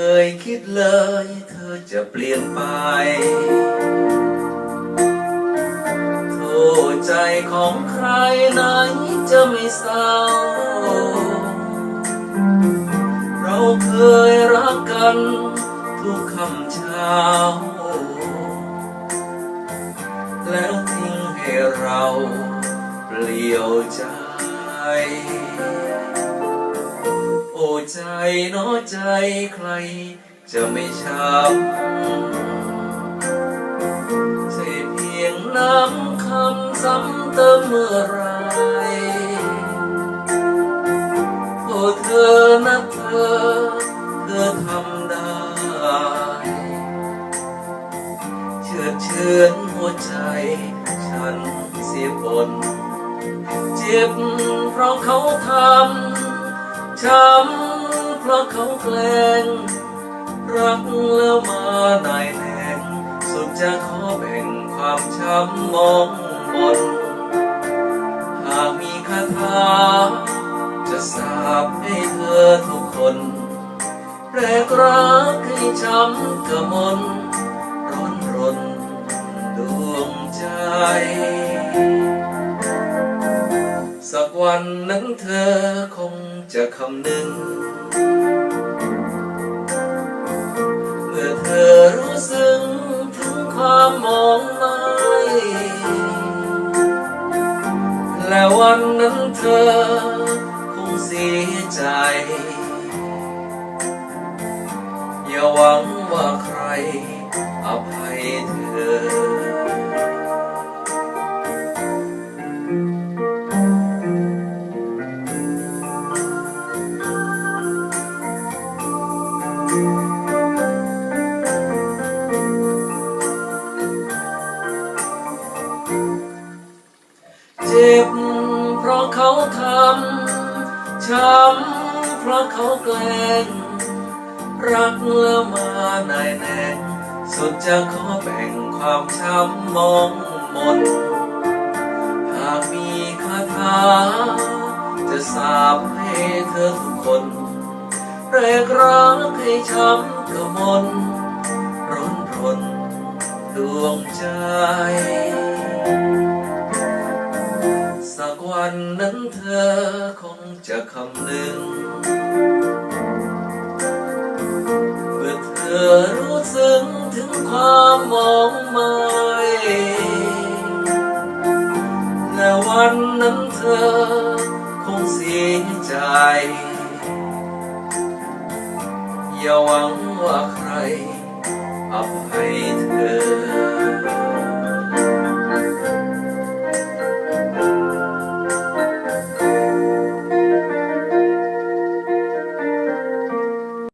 เคยคิดเลย เธอจะเปลี่ยนไป โทษใจของใครไหนจะไม่เศร้า เราเคยรักกันทุกคำเช้า แล้วทิ้งให้เราเปลี่ยวใจ อ้ใจน้อใจใคร จะไม่ช้ำใช่เพียงน้ำคำซ้ำเติมเมื่อไรโอ้เธอนะเธอ เธอทำได้ เชื่อเชือนหัวใจ ฉันเสียบน เจ็บเพราะเขาทำ ช้ำเพราะเขาแกล้งรักแล้วมานายแนงสุดจะขอแบ่งความช้ำมองมนหากมีคาถาจะสาบให้เธอทุกคน แปรกรักให้ช้ำกระมนร้อนรนดวงใจ วันนั้นเธอคงจะคำนึง เมื่อเธอรู้ซึ้งถึงความมองไม่และวันนั้นเธอคงเสียใจ อย่าหวังว่าใครอภัยเธอ เขาทำช้ำเพราะเขาแกล้งรักแล้วมานายแนงสุดจะขอแบ่งความช้ำมองมนหากมีคาถา จะสาบให้เธอทุกคนแรกรักให้ช้ำกระมนร้อนรนดวงใจ ธอรู้ซึ้งถึงความมองไม่และวันนั้นเธอคงเสียใจ อย่าหวังว่าใครอภัยเธอ